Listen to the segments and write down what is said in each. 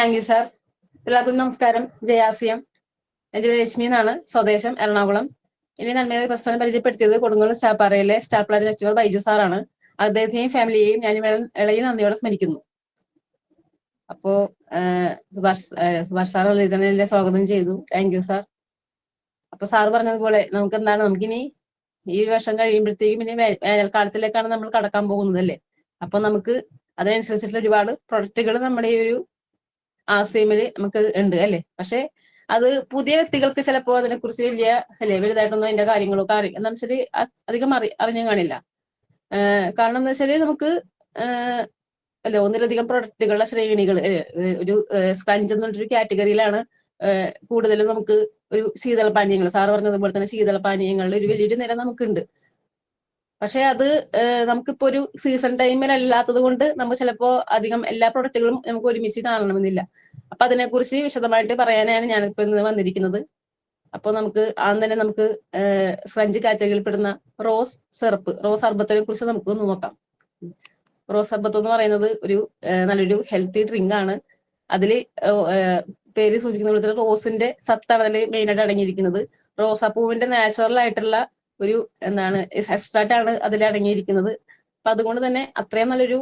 Thank you sir എല്ലാവർക്കും നമസ്കാരം. ജയാസിയം. എന്റെ പേര് രശ്മി എന്നാണ്. സ്വദേശം എറണാകുളം. ഇനി നന്മയുടെ പ്രസ്ഥാനം പരിചയപ്പെടുത്തിയത് കൊടുങ്ങല്ലൂർ സ്റ്റാപ്പാറയിലെ സ്റ്റാർ പ്ലാജ അച്ചുവർ ബൈജു സാറാണ്. അദ്ദേഹത്തെയും ഫാമിലിയെയും ഞാൻ ഇളയിൽ നന്ദിയോടെ സ്മരിക്കുന്നു. അപ്പോ സുഭാഷ് സുഭാഷ് സാർ എന്നെ സ്വാഗതം ചെയ്തു. താങ്ക് യു സാർ അപ്പൊ സാർ പറഞ്ഞതുപോലെ നമുക്ക് എന്താണ് നമുക്കിനി ഈ ഒരു വർഷം കഴിയുമ്പോഴത്തേക്കും ഇനി വേനൽക്കാലത്തിലേക്കാണ് നമ്മൾ കടക്കാൻ പോകുന്നത് അല്ലേ അപ്പൊ നമുക്ക് അതിനനുസരിച്ചിട്ടുള്ള ഒരുപാട് പ്രൊഡക്റ്റുകൾ നമ്മുടെ ഈ ഒരു ആശയമിൽ നമുക്ക് ഉണ്ട് അല്ലെ? പക്ഷെ അത് പുതിയ വ്യക്തികൾക്ക് ചിലപ്പോൾ അതിനെക്കുറിച്ച് വലിയ അല്ലെ വലുതായിട്ടൊന്നും അതിന്റെ കാര്യങ്ങളൊക്കെ അറി എന്താ വെച്ചാൽ അധികം അറി അറിഞ്ഞു കാണില്ല. കാരണം എന്താ വെച്ചാൽ നമുക്ക് അല്ല ഒന്നിലധികം പ്രൊഡക്റ്റുകളുടെ ശ്രേണികൾ ഒരു സ്ക്രഞ്ച് എന്നൊരു കാറ്റഗറിയിലാണ് കൂടുതലും നമുക്ക് ഒരു ശീതളപാനീയങ്ങൾ സാറ് പറഞ്ഞതുപോലെ തന്നെ ശീതളപാനീയങ്ങളുടെ ഒരു വലിയൊരു നിര നമുക്കുണ്ട്. പക്ഷെ അത് നമുക്കിപ്പോ ഒരു സീസൺ ടൈമിൽ അല്ലാത്തത് കൊണ്ട് നമുക്ക് ചിലപ്പോ അധികം എല്ലാ പ്രൊഡക്റ്റുകളും നമുക്ക് ഒരുമിച്ച് കാണണമെന്നില്ല. അപ്പൊ അതിനെക്കുറിച്ച് വിശദമായിട്ട് പറയാനാണ് ഞാനിപ്പോ ഇന്ന് വന്നിരിക്കുന്നത്. അപ്പൊ നമുക്ക് ആദ്യം തന്നെ നമുക്ക് സ്ക്രഞ്ച് കാറ്റഗറിയിൽ പെടുന്ന റോസ് സെറപ്പ് റോസ് അർബത്തിനെ കുറിച്ച് നമുക്ക് ഒന്ന് നോക്കാം. റോസ് അർബത്ത് എന്ന് പറയുന്നത് ഒരു നല്ലൊരു ഹെൽത്തി ഡ്രിങ്ക് ആണ്. അതിൽ പേര് സൂചിപ്പിക്കുന്ന വിധത്തിൽ റോസിന്റെ സത്താണ് അതിൽ മെയിൻ ആയിട്ട് അടങ്ങിയിരിക്കുന്നത്. റോസാപ്പൂവിന്റെ നാച്ചുറൽ ആയിട്ടുള്ള ഒരു എന്താണ് എക്സ്ട്രാക്ട് ആണ് അതിൽ അടങ്ങിയിരിക്കുന്നത്. അപ്പൊ അതുകൊണ്ട് തന്നെ അത്രയും നല്ലൊരു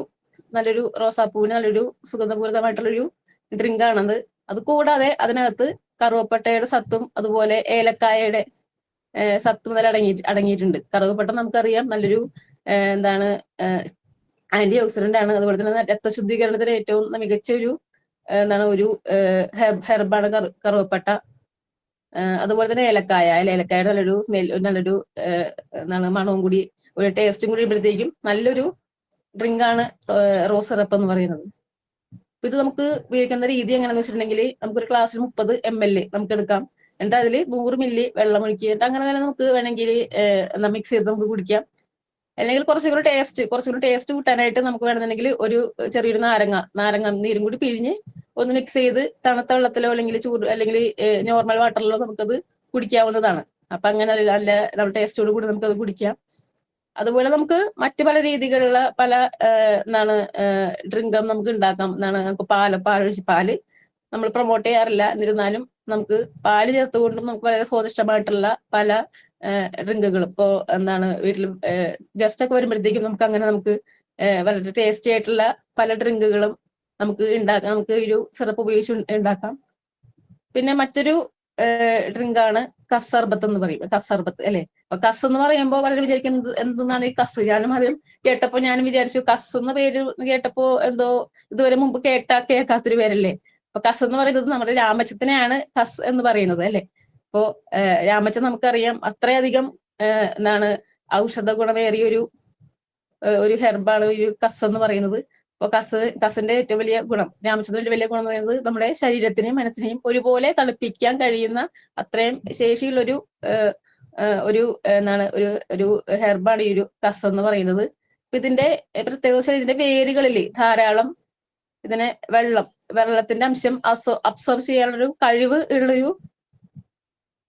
നല്ലൊരു റോസാപ്പൂവിന് നല്ലൊരു സുഗന്ധപൂരിതമായിട്ടുള്ളൊരു ഡ്രിങ്ക് ആണത് അത് കൂടാതെ അതിനകത്ത് കറുവപ്പട്ടയുടെ സത്തും അതുപോലെ ഏലക്കായയുടെ സത്തും അതിൽ അടങ്ങി അടങ്ങിയിട്ടുണ്ട്. കറുവപ്പട്ട നമുക്കറിയാം നല്ലൊരു എന്താണ് ആന്റി ഓക്സിഡന്റ് ആണ് അതുപോലെ തന്നെ രക്തശുദ്ധീകരണത്തിന് ഏറ്റവും മികച്ച ഒരു എന്താണ് ഒരു ഹെർബാണ് കറുവപ്പട്ട. അതുപോലെ തന്നെ ഏലക്കായ. ഏലക്കായുടെ നല്ലൊരു സ്മെൽ നല്ലൊരു എന്താണ് മണവും കൂടി ഒരു ടേസ്റ്റും കൂടി ഇടുമ്പോഴത്തേക്കും നല്ലൊരു ഡ്രിങ്ക് ആണ് റോസ് സിറപ്പ് എന്ന് പറയുന്നത്. ഇത് നമുക്ക് ഉപയോഗിക്കുന്ന രീതി എങ്ങനെയാണെന്ന് വെച്ചിട്ടുണ്ടെങ്കിൽ നമുക്കൊരു ക്ലാസ്സിൽ മുപ്പത് എം എൽ നമുക്ക് എടുക്കാം. എന്നിട്ട് അതിൽ നൂറ് മില്ലി വെള്ളം ഒഴിക്കുക. എന്നിട്ട് അങ്ങനെ തന്നെ നമുക്ക് വേണമെങ്കിൽ എന്താ മിക്സ് ചെയ്ത് നമുക്ക് കുടിക്കാം. അല്ലെങ്കിൽ കുറച്ചും കൂടി ടേസ്റ്റ് കുറച്ചും കൂടി ടേസ്റ്റ് കൂട്ടാനായിട്ട് നമുക്ക് വേണമെന്നുണ്ടെങ്കിൽ ഒരു ചെറിയൊരു നാരങ്ങ നാരങ്ങ നീരും കൂടി പിഴിഞ്ഞ് ഒന്ന് മിക്സ് ചെയ്ത് തണുത്ത വെള്ളത്തിലോ അല്ലെങ്കിൽ ചൂട് അല്ലെങ്കിൽ നോർമൽ വാട്ടറിലോ നമുക്കത് കുടിക്കാവുന്നതാണ്. അപ്പൊ അങ്ങനെ നല്ല നല്ല ടേസ്റ്റോട് കൂടി നമുക്കത് കുടിക്കാം. അതുപോലെ നമുക്ക് മറ്റു പല രീതികളിലുള്ള പല എന്താണ് ഡ്രിങ്കം നമുക്ക് ഉണ്ടാക്കാം. എന്താണ് നമുക്ക് പാൽ പാലൊഴിച്ച് പാൽ നമ്മൾ പ്രൊമോട്ട് ചെയ്യാറില്ല. എന്നിരുന്നാലും നമുക്ക് പാൽ ചേർത്തുകൊണ്ടും നമുക്ക് വളരെ സ്വാദിഷ്ടമായിട്ടുള്ള പല ഡ്രിങ്കുകൾ ഇപ്പോ എന്താണ് വീട്ടിൽ ഗസ്റ്റ് ഒക്കെ വരുമ്പോഴത്തേക്കും നമുക്ക് അങ്ങനെ നമുക്ക് വളരെ ടേസ്റ്റി ആയിട്ടുള്ള പല ഡ്രിങ്കുകളും നമുക്ക് ഉണ്ടാക്കാം നമുക്ക് ഒരു സിറപ്പ് ഉപയോഗിച്ച് ഉണ്ട- ഉണ്ടാക്കാം. പിന്നെ മറ്റൊരു ഡ്രിങ്ക് ആണ് കസർബത്ത് എന്ന് പറയും. കസർബത്ത് അല്ലെ? അപ്പൊ കസ് എന്ന് പറയുമ്പോൾ വളരെ വിചാരിക്കുന്നത് എന്തെന്നാണ് ഈ കസ്? ഞാനും ആദ്യം കേട്ടപ്പോ ഞാനും വിചാരിച്ചു കസ് എന്ന പേര് കേട്ടപ്പോ എന്തോ ഇതുവരെ മുമ്പ് കേട്ടാ കേൾക്കാത്തൊരു പേരല്ലേ? അപ്പൊ കസ് എന്ന് പറയുന്നത് നമ്മുടെ രാമച്ചത്തിനെയാണ് കസ് എന്ന് പറയുന്നത് അല്ലെ? അപ്പോ രാമച്ചൻ നമുക്കറിയാം അത്രയധികം എന്താണ് ഔഷധ ഗുണമേറിയ ഒരു ഒരു ഹെർബാണ് ഒരു കസ് എന്ന് പറയുന്നത്. അപ്പൊ കസ് കസിന്റെ ഏറ്റവും വലിയ ഗുണം രാമചന്ദ്രന്റെ വലിയ ഗുണം എന്ന് പറയുന്നത് നമ്മുടെ ശരീരത്തിനെയും മനസ്സിനെയും ഒരുപോലെ തണുപ്പിക്കാൻ കഴിയുന്ന അത്രയും ശേഷിയുള്ള ഒരു എന്താണ് ഒരു ഒരു ഹെർബാണ് ഈ ഒരു കസ് എന്ന് പറയുന്നത്. ഇതിന്റെ പ്രത്യേകത ഇതിന്റെ വേരുകളിൽ ധാരാളം ഇതിനെ വെള്ളം വെള്ളത്തിന്റെ അംശം അബ്സോർബ് ചെയ്യാനുള്ളൊരു കഴിവ് ഉള്ളൊരു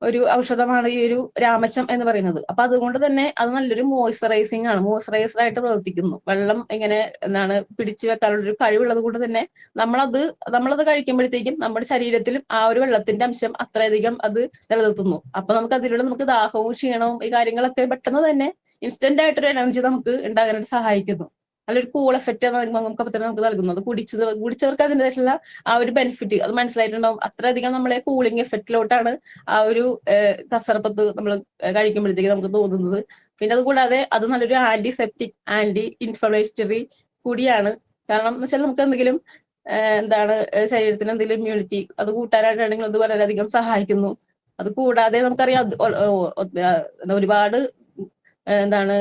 ഒരു ഔഷധമാണ് ഈ ഒരു രാമച്ചം എന്ന് പറയുന്നത്. അപ്പൊ അതുകൊണ്ട് തന്നെ അത് നല്ലൊരു മോയ്സ്ചറൈസിങ് ആണ്. മോയ്സ്ചറൈസർ ആയിട്ട് പ്രവർത്തിക്കുന്നു. വെള്ളം ഇങ്ങനെ എന്താണ് പിടിച്ചു വെക്കാനുള്ള ഒരു കഴിവുള്ളത് കൊണ്ട് തന്നെ നമ്മളത് നമ്മളത് കഴിക്കുമ്പോഴത്തേക്കും നമ്മുടെ ശരീരത്തിലും ആ ഒരു വെള്ളത്തിന്റെ അംശം അത്രയധികം അത് നിലനിർത്തുന്നു. അപ്പൊ നമുക്ക് അതിലൂടെ നമുക്ക് ദാഹവും ക്ഷീണവും ഈ കാര്യങ്ങളൊക്കെ പെട്ടെന്ന് തന്നെ ഇൻസ്റ്റന്റ് ആയിട്ടൊരു എനർജി നമുക്ക് ഉണ്ടാകാനായിട്ട് സഹായിക്കുന്നു. നല്ലൊരു കൂൾ എഫക്റ്റ് നമുക്ക് അപ്പൊ തന്നെ നമുക്ക് നൽകുന്നത് കുടിച്ചത് കുടിച്ചവർക്ക് അതിന്റെതായിട്ടുള്ള ആ ഒരു ബെനിഫിറ്റ് അത് മനസ്സിലായിട്ടുണ്ടാവും. അത്രയധികം നമ്മളെ കൂളിംഗ് എഫക്റ്റിലോട്ടാണ് ആ ഒരു കസർപ്പത്ത് നമ്മൾ കഴിക്കുമ്പോഴത്തേക്ക് നമുക്ക് തോന്നുന്നത്. പിന്നെ അത് കൂടാതെ അത് നല്ലൊരു ആന്റി സെപ്റ്റിക് ആന്റി ഇൻഫ്ലമേറ്ററി കൂടിയാണ്. കാരണം എന്ന് വെച്ചാൽ നമുക്ക് എന്തെങ്കിലും എന്താണ് ശരീരത്തിന് എന്തെങ്കിലും ഇമ്മ്യൂണിറ്റി അത് കൂട്ടാനായിട്ടാണെങ്കിൽ അത് വളരെയധികം സഹായിക്കുന്നു. അത് കൂടാതെ നമുക്കറിയാം അത് ഒരുപാട് എന്താണ്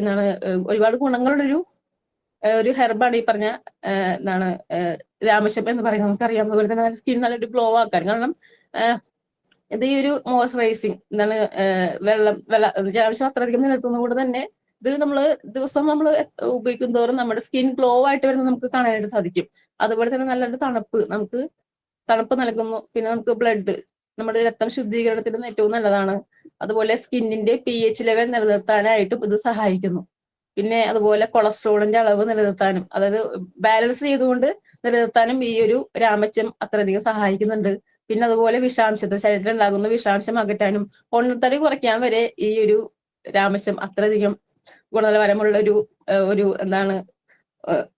എന്താണ് ഒരുപാട് ഗുണങ്ങളുള്ളൊരു ഒരു ഹെർബാണ് ഈ പറഞ്ഞ എന്താണ് ഏഹ് എന്ന് പറയുന്നത്. നമുക്കറിയാവുന്ന പോലെ തന്നെ സ്കിൻ നല്ലൊരു ഗ്ലോ ആക്കാൻ. കാരണം ഇത് ഈ ഒരു മോയ്സ്ചറൈസിങ് എന്താണ് വെള്ളം വെള്ളം വെള്ള ജലാംശം അത്രയധികം നിലനിർത്തുന്നത് കൂടെ തന്നെ ഇത് നമ്മൾ ദിവസം നമ്മൾ ഉപയോഗിക്കും തോറും നമ്മുടെ സ്കിൻ ഗ്ലോ ആയിട്ട് വരുന്നത് നമുക്ക് കാണാനായിട്ട് സാധിക്കും. അതുപോലെ തന്നെ നല്ലൊരു തണുപ്പ് നമുക്ക് തണുപ്പ് നൽകുന്നു. പിന്നെ നമുക്ക് ബ്ലഡ് നമ്മുടെ രക്തം ശുദ്ധീകരണത്തിന് ഏറ്റവും നല്ലതാണ്. അതുപോലെ സ്കിന്നിന്റെ പി എച്ച് ലെവൽ നിലനിർത്താനായിട്ടും ഇത് സഹായിക്കുന്നു. പിന്നെ അതുപോലെ കൊളസ്ട്രോളിന്റെ അളവ് നിലനിർത്താനും അതായത് ബാലൻസ് ചെയ്തുകൊണ്ട് നിലനിർത്താനും ഈ ഒരു രാമച്ചം അത്രയധികം സഹായിക്കുന്നുണ്ട്. പിന്നെ അതുപോലെ വിഷാംശത്തെ ശരീരത്തിൽ ഉണ്ടാകുന്ന വിഷാംശം അകറ്റാനും പൊണ്ണത്തടി കുറയ്ക്കാൻ വരെ ഈ ഒരു രാമച്ചം അത്രയധികം ഗുണനിലവാരമുള്ള ഒരു ഒരു എന്താണ്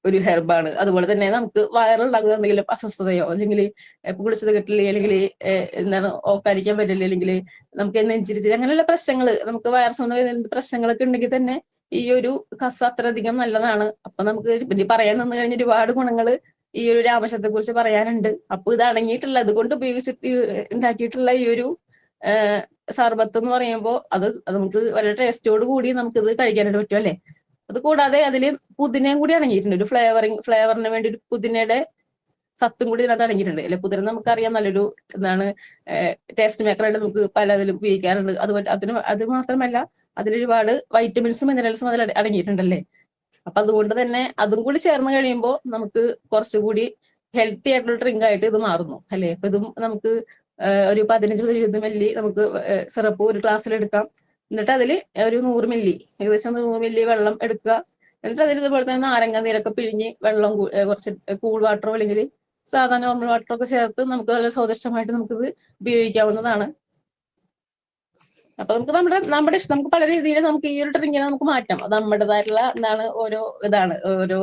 ഒരു ഹെർബാണ്. അതുപോലെ തന്നെ നമുക്ക് വയറുണ്ടാകുന്ന എന്തെങ്കിലും അസ്വസ്ഥതയോ അല്ലെങ്കിൽ കുളിച്ചത് കിട്ടില്ല അല്ലെങ്കിൽ എന്താണ് ഓക്കാനിക്കാൻ പറ്റില്ല അല്ലെങ്കിൽ നമുക്ക് നെഞ്ചിരിച്ചില്ല അങ്ങനെയുള്ള പ്രശ്നങ്ങൾ നമുക്ക് വയർ സംബന്ധമായ പ്രശ്നങ്ങളൊക്കെ ഉണ്ടെങ്കിൽ തന്നെ ഈ ഒരു കസ അത്രയധികം നല്ലതാണ്. അപ്പൊ നമുക്ക് ഇനി പറയാൻ നിന്ന് കഴിഞ്ഞ ഒരുപാട് ഗുണങ്ങൾ ഈ ഒരു രാമശത്തെ കുറിച്ച് പറയാനുണ്ട്. അപ്പൊ ഇത് അടങ്ങിയിട്ടുള്ള അതുകൊണ്ട് ഉപയോഗിച്ചിട്ട് ഉണ്ടാക്കിയിട്ടുള്ള ഈ ഒരു സർബത്ത് എന്ന് പറയുമ്പോൾ അത് നമുക്ക് വളരെ ടേസ്റ്റോട് കൂടി നമുക്കിത് കഴിക്കാനായിട്ട് പറ്റും അല്ലേ? അത് കൂടാതെ അതിൽ പുതിനയും കൂടി അടങ്ങിയിട്ടുണ്ട്. ഒരു ഫ്ലേവറിങ് ഫ്ലേവറിന് വേണ്ടി ഒരു പുതിനയുടെ സത്തും കൂടി ഇതിനകത്ത് അടങ്ങിയിട്ടുണ്ട്. അല്ലെ പുതിന നമുക്കറിയാം നല്ലൊരു എന്താണ് ടേസ്റ്റ് മേക്കറായിട്ട് നമുക്ക് പല അതിലും ഉപയോഗിക്കാറുണ്ട്. അതുപോലെ അതിന് അത് മാത്രമല്ല അതിലൊരുപാട് വൈറ്റമിൻസും മിനറൽസും അതിൽ അടങ്ങിയിട്ടുണ്ടല്ലേ? അപ്പൊ അതുകൊണ്ട് തന്നെ അതും കൂടി ചേർന്ന് കഴിയുമ്പോൾ നമുക്ക് കുറച്ചുകൂടി ഹെൽത്തി ആയിട്ടുള്ള ഡ്രിങ്ക് ആയിട്ട് ഇത് മാറുന്നു. അല്ലെ അപ്പൊ ഇതും നമുക്ക് ഒരു പതിനഞ്ച് മുതൽ ഇരുപത് മില്ലി നമുക്ക് സിറപ്പ് ഒരു ഗ്ലാസ്സിൽ എടുക്കാം. എന്നിട്ട് അതിൽ ഒരു നൂറ് മില്ലി ഏകദേശം നൂറ് മില്ലി വെള്ളം എടുക്കുക. എന്നിട്ട് അതിൽ ഇതുപോലെ തന്നെ നാരങ്ങ നീരൊക്കെ പിഴിഞ്ഞ് വെള്ളം കുറച്ച് കൂൾ വാട്ടറോ അല്ലെങ്കിൽ സാധാ നോർമൽ വാട്ടർ ഒക്കെ ചേർത്ത് നമുക്ക് നല്ല സ്വാദിഷ്ടമായിട്ട് നമുക്കിത് ഉപയോഗിക്കാവുന്നതാണ്. അപ്പൊ നമുക്ക് നമ്മുടെ നമ്മുടെ നമുക്ക് പല രീതിയിൽ നമുക്ക് ഈ ഒരു ഡ്രിങ്കിനെ നമുക്ക് മാറ്റാം. അത് നമ്മുടേതായിട്ടുള്ള എന്താണ് ഓരോ ഇതാണ് ഓരോ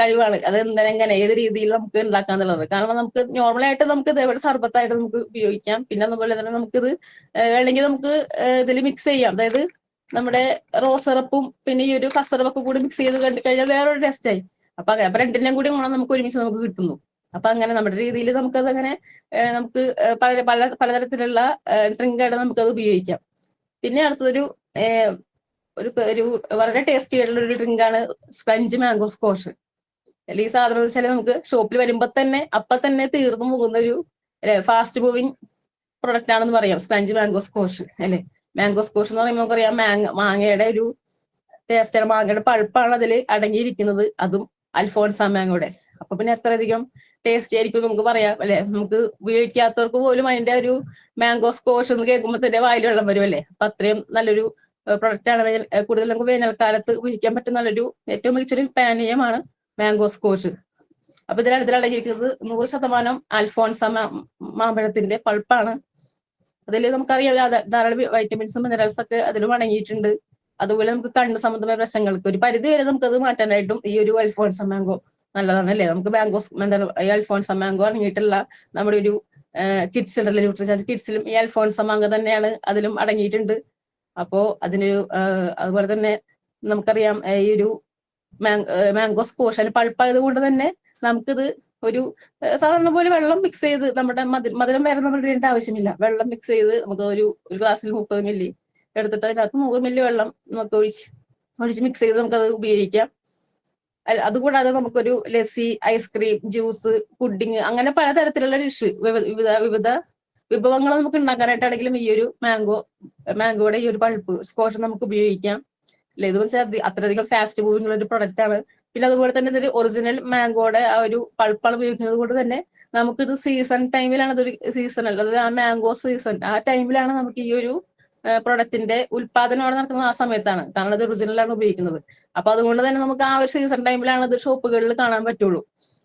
കഴിവാണ്. അത് എങ്ങനെ ഏത് രീതിയിൽ നമുക്ക് ഉണ്ടാക്കാന്നുള്ളത് കാരണം നമുക്ക് നോർമലായിട്ട് നമുക്ക് ഇതേപോലെ സർബത്തായിട്ട് നമുക്ക് ഉപയോഗിക്കാം. പിന്നെ അതുപോലെ തന്നെ നമുക്കിത് അല്ലെങ്കിൽ നമുക്ക് ഇതിൽ മിക്സ് ചെയ്യാം. അതായത് നമ്മുടെ റോസ് സിറപ്പും പിന്നെ ഈ ഒരു കസറപ്പൊക്കെ കൂടി മിക്സ് ചെയ്ത് കണ്ടു കഴിഞ്ഞാൽ വേറൊരു ടേസ്റ്റ് ആയി. അപ്പൊ അപ്പൊ രണ്ടിനെയും കൂടി ഗുണം നമുക്ക് ഒരുമിച്ച് നമുക്ക് കിട്ടുന്നു. അപ്പൊ അങ്ങനെ നമ്മുടെ രീതിയിൽ നമുക്കത് അങ്ങനെ നമുക്ക് പല പല പലതരത്തിലുള്ള ഡ്രിങ്കായിട്ട് നമുക്കത് ഉപയോഗിക്കാം. പിന്നെ അടുത്തതൊരു ഒരു ഒരു വളരെ ടേസ്റ്റി ആയിട്ടുള്ള ഒരു ഡ്രിങ്കാണ് സ്പഞ്ച് മാംഗോ സ്കോഷ് ഈ സാധനം എന്ന് വെച്ചാൽ നമുക്ക് ഷോപ്പിൽ വരുമ്പോൾ തന്നെ അപ്പൊ തന്നെ തീർന്നു പോകുന്ന ഒരു ഫാസ്റ്റ് മൂവിങ് പ്രൊഡക്റ്റ് ആണെന്ന് പറയാം സ്പഞ്ച് മാംഗോ സ്കോഷ് അല്ലെ? മാംഗോ സ്കോഷ് എന്ന് പറയുമ്പോൾ നമുക്കറിയാം മാങ്ങ മാങ്ങയുടെ ഒരു ടേസ്റ്റ് മാങ്ങയുടെ പൾപ്പാണ് അതിൽ അടങ്ങിയിരിക്കുന്നത് അതും അൽഫോൺസ മാങ്ങയുടെ. അപ്പൊ പിന്നെ എത്രയധികം ടേസ്റ്റി ആയിരിക്കും നമുക്ക് പറയാം. അല്ലെ? നമുക്ക് ഉപയോഗിക്കാത്തവർക്ക് പോലും അതിന്റെ ഒരു മാംഗോ സ്കോഷ് എന്ന് കേൾക്കുമ്പോൾ തന്നെ വായിൽ വെള്ളം വരും അല്ലേ? അപ്പൊ അത്രയും നല്ലൊരു പ്രൊഡക്റ്റ് ആണ് കൂടുതൽ നമുക്ക് വേനൽക്കാലത്ത് ഉപയോഗിക്കാൻ പറ്റുന്ന നല്ലൊരു ഏറ്റവും മികച്ചൊരു പാനീയമാണ് മാംഗോ സ്കോഷ് അപ്പൊ ഇതിൽ അടങ്ങിയിരിക്കുന്നത് നൂറ് ശതമാനം അൽഫോൺസ മാമ്പഴത്തിന്റെ പൾപ്പാണ്. അതിൽ നമുക്കറിയാം ധാരാളം വൈറ്റമിൻസും മിനറൽസ് ഒക്കെ അതിലും അടങ്ങിയിട്ടുണ്ട്. അതുപോലെ നമുക്ക് കണ്ണ് സംബന്ധമായ പ്രശ്നങ്ങൾക്ക് ഒരു പരിധി വരെ നമുക്കത് മാറ്റാനായിട്ടും ഈ ഒരു അൽഫോൺസ മാംഗോ നല്ലതാണ് അല്ലേ നമുക്ക് ബാങ്കോസ് എന്താണ് അൽഫോൺസ മാങ്കോ അടങ്ങിയിട്ടുള്ള നമ്മുടെ ഒരു കിഡ്സ് ഉണ്ടല്ലോ ന്യൂട്രിചാർജ് കിഡ്സിലും ഈ അൽഫോൺസ മാംഗോ തന്നെയാണ് അതിലും അടങ്ങിയിട്ടുണ്ട്. അപ്പോ അതിനൊരു അതുപോലെ തന്നെ നമുക്കറിയാം ഈ ഒരു മാംഗോ കോഷൻ പൾപ്പായത് കൊണ്ട് തന്നെ നമുക്കിത് ഒരു സാധാരണ പോലെ വെള്ളം മിക്സ് ചെയ്ത് നമ്മുടെ മധുരം മധുരം വേറെ നമ്മൾ ഇടേണ്ട ആവശ്യമില്ല. വെള്ളം മിക്സ് ചെയ്ത് നമുക്ക് ഒരു ഒരു ഗ്ലാസ്സിൽ മുപ്പത് മില്ലി എടുത്തിട്ട് അതിനകത്ത് നൂറ് മില്ലി വെള്ളം നമുക്ക് ഒഴിച്ച് ഒഴിച്ച് മിക്സ് ചെയ്ത് നമുക്കത് ഉപയോഗിക്കാം. അതുകൂടാതെ നമുക്കൊരു ലസ്സി ഐസ്ക്രീം ജ്യൂസ് പുഡിങ് അങ്ങനെ പലതരത്തിലുള്ള ഡിഷ് വിവിധ വിവിധ വിഭവങ്ങൾ നമുക്ക് ഉണ്ടാക്കാനായിട്ടാണെങ്കിലും ഈ ഒരു മാംഗോ മാംഗോയുടെ ഈ ഒരു പൾപ്പ് സ്കോഷ് നമുക്ക് ഉപയോഗിക്കാം. അല്ലെ ഇത് വെച്ചാൽ അത്രയധികം ഫാസ്റ്റ് മൂവിംഗ് ഉള്ള ഒരു പ്രൊഡക്റ്റ് ആണ്. പിന്നെ അതുപോലെ തന്നെ ഇതൊരു ഒറിജിനൽ മാംഗോയുടെ ആ ഒരു പൾപ്പാണ് ഉപയോഗിക്കുന്നത് കൊണ്ട് തന്നെ നമുക്കിത് സീസൺ ടൈമിലാണ് ഇതൊരു സീസൺ അല്ല അതായത് ആ മാംഗോ സീസൺ ആ ടൈമിലാണ് നമുക്ക് ഈ ഒരു പ്രൊഡക്റ്റിന്റെ ഉൽപാദനം അവിടെ നടക്കുന്നത് ആ സമയത്താണ്. കാരണം ഇത് ഒറിജിനലാണ് ഉപയോഗിക്കുന്നത്. അപ്പൊ അതുകൊണ്ട് തന്നെ നമുക്ക് ആ ഒരു സീസൺ ടൈമിലാണ് ഇത് ഷോപ്പുകളിൽ കാണാൻ പറ്റുള്ളൂ.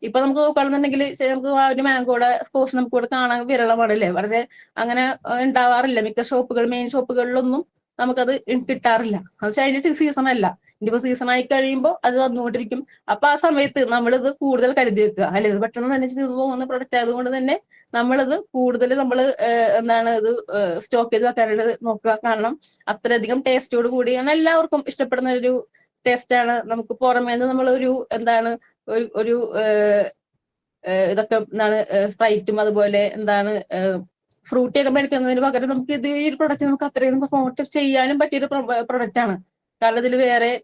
ഇപ്പൊ നമുക്ക് നോക്കുകയാണെന്നുണ്ടെങ്കിൽ നമുക്ക് ആ ഒരു മാങ്കോടെ സ്കോഷ് നമുക്ക് ഇവിടെ കാണാൻ വിരളമാണ് അല്ലേ വളരെ അങ്ങനെ ഉണ്ടാവാറില്ല. മിക്ക ഷോപ്പുകൾ മെയിൻ ഷോപ്പുകളിലൊന്നും നമുക്കത് കിട്ടാറില്ല. അത് അതിന്റെ സീസൺ അല്ല. ഇനിയിപ്പോ സീസൺ ആയി കഴിയുമ്പോൾ അത് വന്നുകൊണ്ടിരിക്കും. അപ്പൊ ആ സമയത്ത് നമ്മളിത് കൂടുതൽ കരുതി വെക്കുക. അല്ലെ ഇത് പെട്ടെന്ന് തന്നെ ചെയ്തു പോകുന്ന പ്രൊഡക്റ്റ് ആയതുകൊണ്ട് തന്നെ നമ്മളിത് കൂടുതൽ നമ്മൾ എന്താണ് ഇത് സ്റ്റോക്ക് ചെയ്ത് വെക്കാനായിട്ട് നോക്കുക. കാരണം അത്രയധികം ടേസ്റ്റോട് കൂടി എല്ലാവർക്കും ഇഷ്ടപ്പെടുന്ന ഒരു ടേസ്റ്റ് ആണ്. നമുക്ക് പുറമേ നിന്ന് നമ്മളൊരു എന്താണ് ഒരു ഒരു ഇതൊക്കെ എന്താണ് സ്പ്രൈറ്റും അതുപോലെ എന്താണ് ഫ്രൂട്ടി ഒക്കെ മേടിക്കുന്നതിന് പകരം നമുക്ക് ഇത് ഈ ഒരു പ്രൊഡക്റ്റ് നമുക്ക് അത്രയും പ്രൊമോട്ട് ചെയ്യാനും പറ്റിയ ഒരു പ്രൊഡക്റ്റ് ആണ്. കാരണം ഇതിൽ വേറെ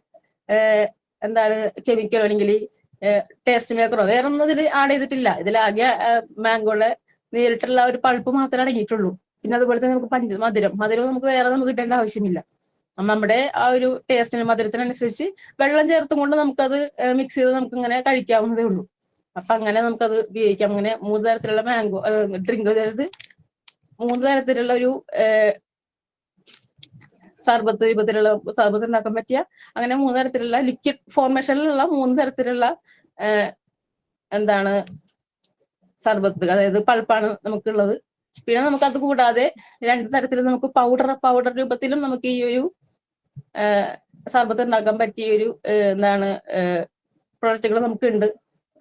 എന്താണ് കെമിക്കലോ അല്ലെങ്കിൽ ടേസ്റ്റ് മേക്കറോ വേറെ ഒന്നും ഇതിൽ ആഡ് ചെയ്തിട്ടില്ല. ഇതിൽ ആകെ മാംഗോയുടെ നേരിട്ടുള്ള ഒരു പൾപ്പ് മാത്രമേ അടങ്ങിയിട്ടുള്ളൂ. പിന്നെ അതുപോലെ തന്നെ നമുക്ക് പഞ്ച മധുരം. മധുരം നമുക്ക് വേറെ നമുക്ക് കിട്ടേണ്ട ആവശ്യമില്ല. നമ്മ- നമ്മുടെ ആ ഒരു ടേസ്റ്റിന് മധുരത്തിനനുസരിച്ച് വെള്ളം ചേർത്തും കൊണ്ട് നമുക്കത് മിക്സ് ചെയ്ത് നമുക്ക് ഇങ്ങനെ കഴിക്കാവുന്നതേ ഉള്ളൂ. അപ്പൊ അങ്ങനെ നമുക്കത് ഉപയോഗിക്കാം. അങ്ങനെ മൂന്ന് തരത്തിലുള്ള മാംഗോ ഡ്രിങ്ക് അതായത് മൂന്ന് തരത്തിലുള്ള ഒരു സർബത്ത് രൂപത്തിലുള്ള സർബത്ത് ഉണ്ടാക്കാൻ പറ്റിയ അങ്ങനെ മൂന്ന് തരത്തിലുള്ള ലിക്വിഡ് ഫോർമേഷനിലുള്ള മൂന്ന് തരത്തിലുള്ള എന്താണ് സർബത്ത് അതായത് പൾപ്പാണ് നമുക്കുള്ളത്. പിന്നെ നമുക്ക് അത് കൂടാതെ രണ്ട് തരത്തിൽ നമുക്ക് പൗഡർ പൗഡർ രൂപത്തിലും നമുക്ക് ഈ ഒരു സർബത്ത് ഉണ്ടാക്കാൻ പറ്റിയ ഒരു എന്താണ് പ്രൊഡക്റ്റുകൾ നമുക്കുണ്ട്.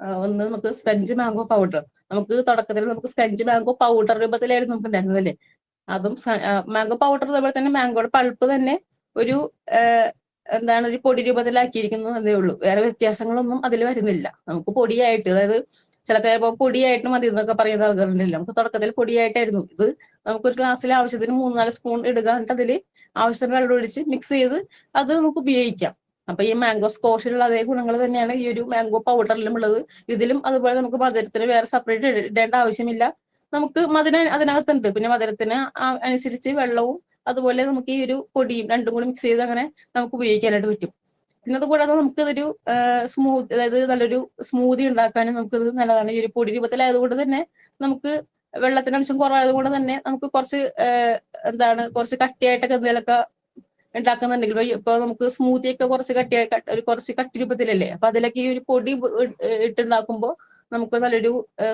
ഒന്ന് നമുക്ക് സ്പഞ്ച് മാംഗോ പൗഡർ നമുക്ക് തുടക്കത്തിൽ നമുക്ക് സ്പഞ്ച് മാംഗോ പൗഡർ രൂപത്തിലായിരുന്നു നമുക്ക് ഉണ്ടായിരുന്നത് അല്ലേ? അതും മാംഗോ പൗഡർ അതുപോലെ തന്നെ മാംഗോയുടെ പൾപ്പ് തന്നെ ഒരു എന്താണ് ഒരു പൊടി രൂപത്തിലാക്കിയിരിക്കുന്നു എന്നേ ഉള്ളൂ. വേറെ വ്യത്യാസങ്ങളൊന്നും അതിൽ വരുന്നില്ല. നമുക്ക് പൊടിയായിട്ട് അതായത് ചിലപ്പോൾ പൊടിയായിട്ട് മതി എന്നൊക്കെ പറയുന്ന ആൾക്കാരുണ്ടല്ലോ. നമുക്ക് തുടക്കത്തിൽ പൊടിയായിട്ടായിരുന്നു. ഇത് നമുക്കൊരു ഗ്ലാസ്സിൽ ആവശ്യത്തിന് മൂന്നാൽ സ്പൂൺ ഇടുക എന്നിട്ട് അതിൽ ആവശ്യത്തിന് വെള്ളം ഒഴിച്ച് മിക്സ് ചെയ്ത് അത് നമുക്ക് ഉപയോഗിക്കാം. അപ്പൊ ഈ മാംഗോ സ്കോഷിലുള്ള അതേ ഗുണങ്ങൾ തന്നെയാണ് ഈ ഒരു മാംഗോ പൗഡറിലും ഉള്ളത്. ഇതിലും അതുപോലെ നമുക്ക് മധുരത്തിന് വേറെ സെപ്പറേറ്റ് ഇടേണ്ട ആവശ്യമില്ല. നമുക്ക് മധുരം അതിനകത്തുണ്ട്. പിന്നെ മധുരത്തിന് അനുസരിച്ച് വെള്ളവും അതുപോലെ നമുക്ക് ഈ ഒരു പൊടിയും രണ്ടും കൂടി മിക്സ് ചെയ്ത് അങ്ങനെ നമുക്ക് ഉപയോഗിക്കാനായിട്ട് പറ്റും. പിന്നെ അത് കൂടാതെ നമുക്ക് ഇതൊരു സ്മൂത്ത് അതായത് നല്ലൊരു സ്മൂതി ഉണ്ടാക്കാനും ഇത് നല്ലതാണ്. ഈ ഒരു പൊടി രൂപത്തിലായതുകൊണ്ട് തന്നെ നമുക്ക് വെള്ളത്തിന്റെ അംശം കുറവായതുകൊണ്ട് തന്നെ നമുക്ക് കുറച്ച് എന്താണ് കുറച്ച് കട്ടിയായിട്ടൊക്കെ എന്തെങ്കിലുമൊക്കെ ഉണ്ടാക്കുന്നുണ്ടെങ്കിൽ ഇപ്പൊ- നമുക്ക് സ്മൂത്തി ഒക്കെ കുറച്ച് കട്ടിയായി ഒരു കുറച്ച് കട്ടി രൂപത്തിലല്ലേ? അപ്പൊ അതിലൊക്കെ ഈ ഒരു പൊടി ഇട്ടുണ്ടാക്കുമ്പോൾ നമുക്ക് നല്ലൊരു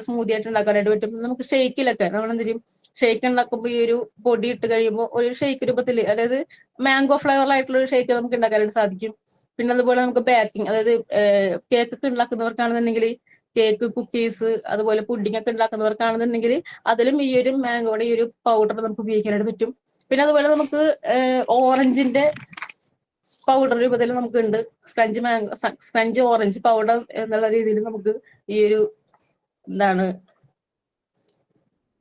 സ്മൂതി ആയിട്ട് ഉണ്ടാക്കാനായിട്ട് പറ്റും. നമുക്ക് ഷേക്കിലൊക്കെ നമ്മൾ എന്തെങ്കിലും ഷേക്ക് ഉണ്ടാക്കുമ്പോൾ ഈ ഒരു പൊടി ഇട്ട് കഴിയുമ്പോൾ ഒരു ഷേക്ക് രൂപത്തിൽ അതായത് മാംഗോ ഫ്ലേവർ ആയിട്ടുള്ള ഒരു ഷേക്ക് നമുക്ക് ഉണ്ടാക്കാനായിട്ട് സാധിക്കും. പിന്നെ അതുപോലെ നമുക്ക് ബേക്കിംഗ് അതായത് കേക്ക് ഒക്കെ ഉണ്ടാക്കുന്നവർക്കാണെന്നുണ്ടെങ്കിൽ കേക്ക് കുക്കീസ് അതുപോലെ പുഡിംഗ് ഒക്കെ ഉണ്ടാക്കുന്നവർക്കാണെന്നുണ്ടെങ്കിൽ അതിലും ഈ ഒരു മാംഗോയുടെ ഈ ഒരു പൗഡർ നമുക്ക് ഉപയോഗിക്കാനായിട്ട് പറ്റും. പിന്നെ അതുപോലെ നമുക്ക് ഓറഞ്ചിന്റെ പൗഡർ രൂപത്തിൽ നമുക്ക് ഉണ്ട് scrunch mango scrunch orange powder എന്നുള്ള രീതിയിൽ നമുക്ക് ഈ ഒരു എന്താണ്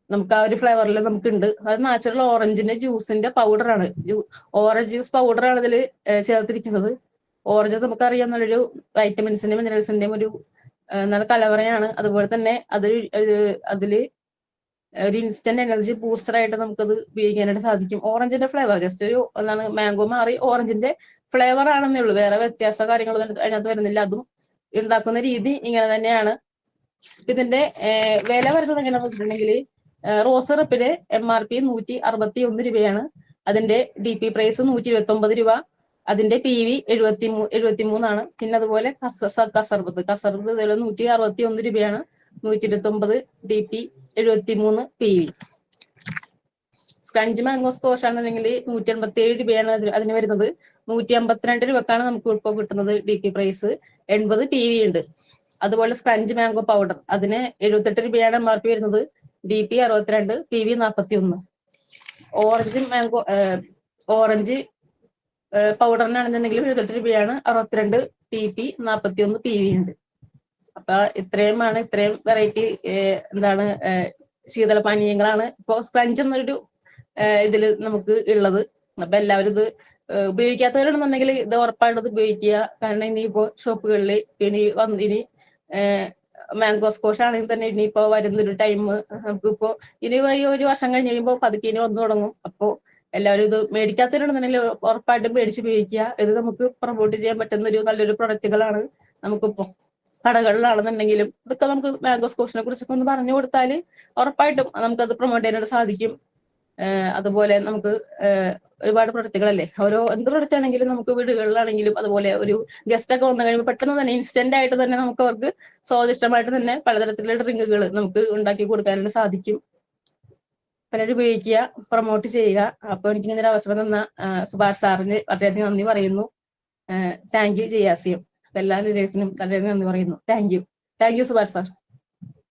നമുക്ക് ആ ഒരു ഫ്ലേവറിൽ നമുക്ക് ഉണ്ട് അത് നാച്ചുറൽ ഓറഞ്ചിന്റെ ജ്യൂസിന്റെ പൗഡറാണ്. ഓറഞ്ച് ജ്യൂസ് പൗഡറാണ് ഇതിൽ ചേർത്തിരിക്കുന്നത്. ഓറഞ്ച് നമുക്കറിയാം നല്ലൊരു വൈറ്റമിൻസിന്റെയും മിനറൽസിന്റെയും ഒരു നല്ല കലവറയാണ്. അതുപോലെ തന്നെ അതിൽ അതിൽ ഒരു ഇൻസ്റ്റന്റ് എനർജി ബൂസ്റ്റർ ആയിട്ട് നമുക്കത് ഉപയോഗിക്കാനായിട്ട് സാധിക്കും. ഓറഞ്ചിന്റെ ഫ്ലേവർ ജസ്റ്റ് ഒരു എന്താണ് മാംഗോ മാറി ഓറഞ്ചിന്റെ ഫ്ലേവർ ആണെന്നേ ഉള്ളൂ. വേറെ വ്യത്യാസ കാര്യങ്ങളൊന്നും അതിനകത്ത് വരുന്നില്ല. അതും ഉണ്ടാക്കുന്ന രീതി ഇങ്ങനെ തന്നെയാണ്. ഇതിന്റെ വില വരുന്നത് എങ്ങനെ വെച്ചിട്ടുണ്ടെങ്കിൽ റോസ് റപ്പിന് എം ആർ പി നൂറ്റി അറുപത്തി ഒന്ന് രൂപയാണ്. അതിന്റെ ഡി പി പ്രൈസ് നൂറ്റി ഇരുപത്തി ഒമ്പത് രൂപ. അതിന്റെ പി വി എഴുപത്തി എഴുപത്തി മൂന്നാണ് പിന്നെ അതുപോലെ കസ കസർബത്ത്. കസർബത്ത് ഇതിൽ നൂറ്റി അറുപത്തി ഒന്ന് രൂപയാണ്. നൂറ്റി ഇരുപത്തി ഒമ്പത് ഡി പി എഴുപത്തി മൂന്ന് P V scrunch mango squash ആണെന്നുണ്ടെങ്കിൽ നൂറ്റി അമ്പത്തി ഏഴ് രൂപയാണ് അതിന് വരുന്നത്. നൂറ്റി അമ്പത്തിരണ്ട് രൂപക്കാണ് നമുക്ക് ഇപ്പോൾ കിട്ടുന്നത് ഡി പി പ്രൈസ്. എൺപത് പി വി ഉണ്ട്. അതുപോലെ സ്ക്രഞ്ച് മാംഗോ പൗഡർ അതിന് എഴുപത്തെട്ട് രൂപയാണ് എം ആർ പി വരുന്നത്. ഡി പി അറുപത്തിരണ്ട് പി വി നാൽപ്പത്തി ഒന്ന് ഓറഞ്ച് മാംഗോ ഓറഞ്ച് പൗഡറിനാണെന്നുണ്ടെങ്കിൽ എഴുപത്തെട്ട് രൂപയാണ്. അറുപത്തിരണ്ട് ടി പി നാൽപ്പത്തി ഒന്ന് പി വി ഉണ്ട്. അപ്പൊ ഇത്രയുമാണ് ഇത്രയും വെറൈറ്റി എന്താണ് ശീതളപാനീയങ്ങളാണ്. ഇപ്പോ സ്പ്രഞ്ച് എന്നൊരു ഇതിൽ നമുക്ക് ഉള്ളത്. അപ്പൊ എല്ലാവരും ഇത് ഉപയോഗിക്കാത്തവരാണെന്നുണ്ടെങ്കിൽ ഇത് ഉറപ്പായിട്ടും ഉപയോഗിക്കുക. കാരണം ഇനിയിപ്പോ ഷോപ്പുകളിൽ ഇനി വന്ന് ഇനി മാംഗോ സ്കോഷ് ആണെങ്കിൽ തന്നെ ഇനിയിപ്പോ വരുന്നൊരു ടൈം നമുക്കിപ്പോ ഇനി ഒരു വർഷം കഴിഞ്ഞ് കഴിയുമ്പോൾ പതുക്കെ ഇനി വന്നു തുടങ്ങും. അപ്പോ എല്ലാവരും ഇത് മേടിക്കാത്തവരുണ്ടെന്നുണ്ടെങ്കിൽ ഉറപ്പായിട്ടും മേടിച്ച് ഉപയോഗിക്കുക. ഇത് നമുക്ക് പ്രൊമോട്ട് ചെയ്യാൻ പറ്റുന്ന ഒരു നല്ലൊരു പ്രൊഡക്റ്റുകളാണ് നമുക്കിപ്പോ. കടകളിലാണെന്നുണ്ടെങ്കിലും ഇതൊക്കെ നമുക്ക് മാംഗോ സ്കോഷിനെ കുറിച്ചൊക്കെ ഒന്ന് പറഞ്ഞു കൊടുത്താൽ ഉറപ്പായിട്ടും നമുക്കത് പ്രൊമോട്ട് ചെയ്യാനായിട്ട് സാധിക്കും. അതുപോലെ നമുക്ക് ഒരുപാട് പ്രൊഡക്റ്റുകളല്ലേ ഓരോ എന്ത് പ്രൊഡക്റ്റ് ആണെങ്കിലും നമുക്ക് വീടുകളിലാണെങ്കിലും അതുപോലെ ഒരു ഗസ്റ്റ് ഒക്കെ വന്നു കഴിയുമ്പോൾ പെട്ടെന്ന് തന്നെ ഇൻസ്റ്റന്റ് ആയിട്ട് തന്നെ നമുക്ക് അവർക്ക് സ്വാദിഷ്ടമായിട്ട് തന്നെ പലതരത്തിലുള്ള ഡ്രിങ്കുകൾ നമുക്ക് ഉണ്ടാക്കി കൊടുക്കാനായിട്ട് സാധിക്കും. പലരും ഉപയോഗിക്കുക പ്രൊമോട്ട് ചെയ്യുക. അപ്പൊ എനിക്ക് ഇങ്ങനെ ഒരു അവസരം തന്ന സുഭാഷ് സാറിന് വളരെയധികം നന്ദി പറയുന്നു. താങ്ക് യു ജയാസിയം അപ്പൊ എല്ലാ ലീഡേഴ്സിനും വളരെയധികം നന്ദി പറയുന്നു. Thank you thank you Subhash sir